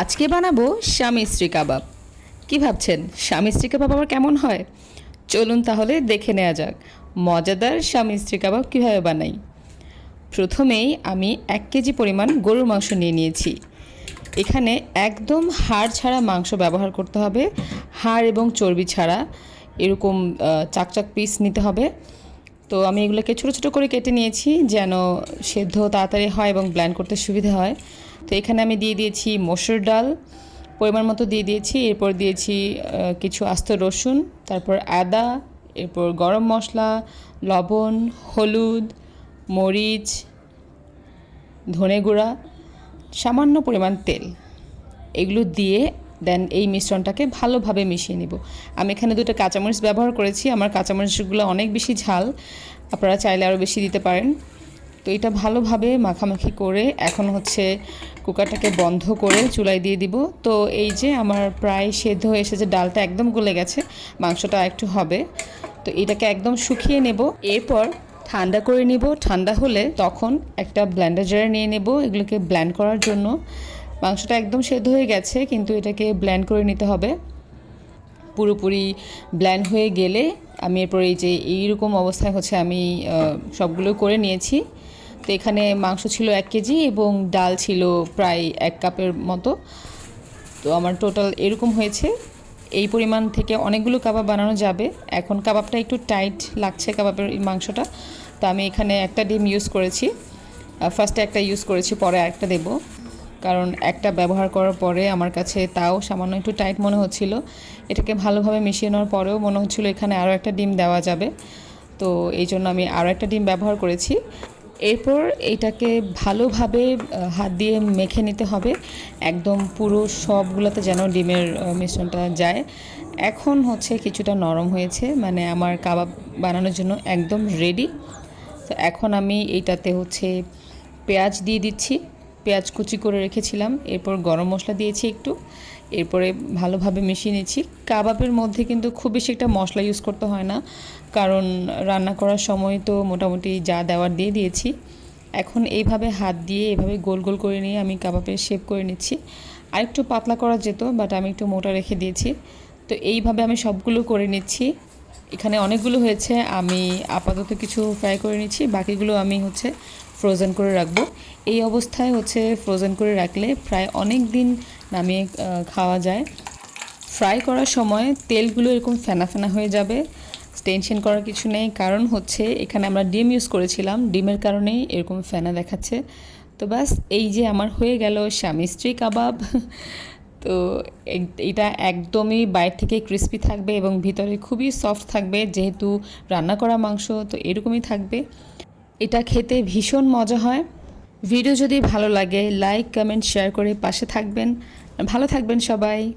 আজকে বানাবো স্বামী স্ত্রী কাবাব। কি ভাবছেন? স্বামী স্ত্রী কাবাব আবার কেমন হয়? চলুন তাহলে দেখে নেওয়া যাক। মজাদার স্বামী স্ত্রী কাবাব কীভাবে বানাই? প্রথমেই আমি এক কেজি পরিমাণ গরুর মাংস নিয়ে নিয়েছি। এখানে একদম হাড় ছাড়া মাংস ব্যবহার করতে হবে। হাড় এবং চর্বি ছাড়া এরকম চাকচাক পিস নিতে হবে। তো আমি এগুলোকে ছোটো ছোটো করে কেটে নিয়েছি যেন সেদ্ধ তাড়াতাড়ি হয় এবং ব্ল্যান্ড করতে সুবিধা হয়। তো এখানে আমি দিয়ে দিয়েছি মসুর ডাল, পরিমাণ মতো দিয়ে দিয়েছি, এরপর দিয়েছি কিছু আস্ত রসুন, তারপর আদা, এরপর গরম মশলা, লবণ, হলুদ, মরিচ, ধনে গুঁড়া, সামান্য পরিমাণ তেল। এগুলো দিয়ে দেন এই মিশ্রণটাকে ভালোভাবে মিশিয়ে নিব। আমি এখানে দুটো কাঁচামরিচ ব্যবহার করেছি, আমার কাঁচামরিচগুলো অনেক বেশি ঝাল, আপনারা চাইলে আরও বেশি দিতে পারেন। তো এটা ভালোভাবে মাখামাখি করে এখন হচ্ছে কুকারটাকে বন্ধ করে চুলায় দিয়ে দিব। তো এই যে আমার প্রায় সেদ্ধ হয়ে এসেছে, ডালটা একদম গলে গেছে, মাংসটা একটু হবে। তো এটাকে একদম শুকিয়ে নেব। এরপর ঠান্ডা করে নিব। ঠান্ডা হলে তখন একটা ব্ল্যান্ডার জারে নিয়ে নেব এগুলোকে ব্ল্যান্ড করার জন্য। মাংসটা একদম সেদ্ধ হয়ে গেছে, কিন্তু এটাকে ব্ল্যান্ড করে নিতে হবে। পুরোপুরি ব্ল্যান্ড হয়ে গেলে আমি এরপর এই যে এইরকম অবস্থায় হচ্ছে আমি সবগুলো করে নিয়েছি। তো এখানে মাংস ছিল এক কেজি এবং ডাল ছিল প্রায় এক কাপের মতো। তো আমার টোটাল এরকম হয়েছে। এই পরিমাণ থেকে অনেকগুলো কাবাব বানানো যাবে। এখন কাবাবটা একটু টাইট লাগছে কাবাবের মাংসটা। তো আমি এখানে একটা ডিম ইউজ করেছি। ফার্স্টে একটা ইউজ করেছি, পরে একটা দেব। কারণ একটা ব্যবহার করার পরে আমার কাছে তাও সামান্য একটু টাইট মনে হচ্ছিল। এটাকে ভালোভাবে মিশিয়ে নেওয়ার পরেও মনে হচ্ছিল এখানে আরও একটা ডিম দেওয়া যাবে। তো এই জন্য আমি আরও একটা ডিম ব্যবহার করেছি। এরপর এইটাকে ভালোভাবে হাত দিয়ে মেখে নিতে হবে। একদম পুরো সবগুলোতে যেন ডিমের মিশ্রণটা যায়। এখন হচ্ছে কিছুটা নরম হয়েছে মানে আমার কাবাব বানানোর জন্য একদম রেডি তো এখন আমি এইটাতে হচ্ছে পেঁয়াজ দিয়ে দিচ্ছি। পেঁয়াজ কুচি করে রেখেছিলাম, এরপর গরম মশলা দিয়েছি একটু। এরপরে ভালোভাবে মিশিয়ে নিচ্ছি। কাবাবের মধ্যে কিন্তু খুব বেশি একটা মশলা ইউজ করতে হয় না, কারণ রান্না করার সময় তো মোটামুটি যা দেওয়ার দিয়ে দিয়েছি। এখন এইভাবে হাত দিয়ে এভাবে গোল গোল করে নিয়ে আমি কাবাবের শেপ করে নিচ্ছি। আর একটু পাতলা করা যেত বাট আমি একটু মোটা রেখে দিয়েছি। তো এইভাবে আমি সবগুলো করে নিচ্ছি। এখানে অনেকগুলো হয়েছে, আমি আপাতত কিছু ফ্রাই করে নিচ্ছি, বাকিগুলো আমি হচ্ছে ফ্রোজেন করে রাখব। এই অবস্থায় হচ্ছে ফ্রোজেন করে রাখলে প্রায় অনেক দিন নামিয়ে খাওয়া যায়। ফ্রাই করার সময় তেলগুলো এরকম ফেনা ফেনা হয়ে যাবে টেনশন করার কিছু নেই। কারণ হচ্ছে এখানে আমরা ডিম ইউজ করেছিলাম, ডিমের কারণেই এরকম ফেনা দেখাচ্ছে। তো ব্যাস, এই যে আমার হয়ে গেল স্বামী স্ত্রী কাবাব। তো এটা একদমই বাইরে থেকে ক্রিস্পি থাকবে এবং ভিতরে খুবই সফট থাকবে। যেহেতু রান্না করা মাংস, তো এরকমই থাকবে। এটা খেতে ভীষণ মজা হয়। ভিডিও যদি ভালো লাগে লাইক কমেন্ট শেয়ার করে পাশে থাকবেন। ভালো থাকবেন সবাই।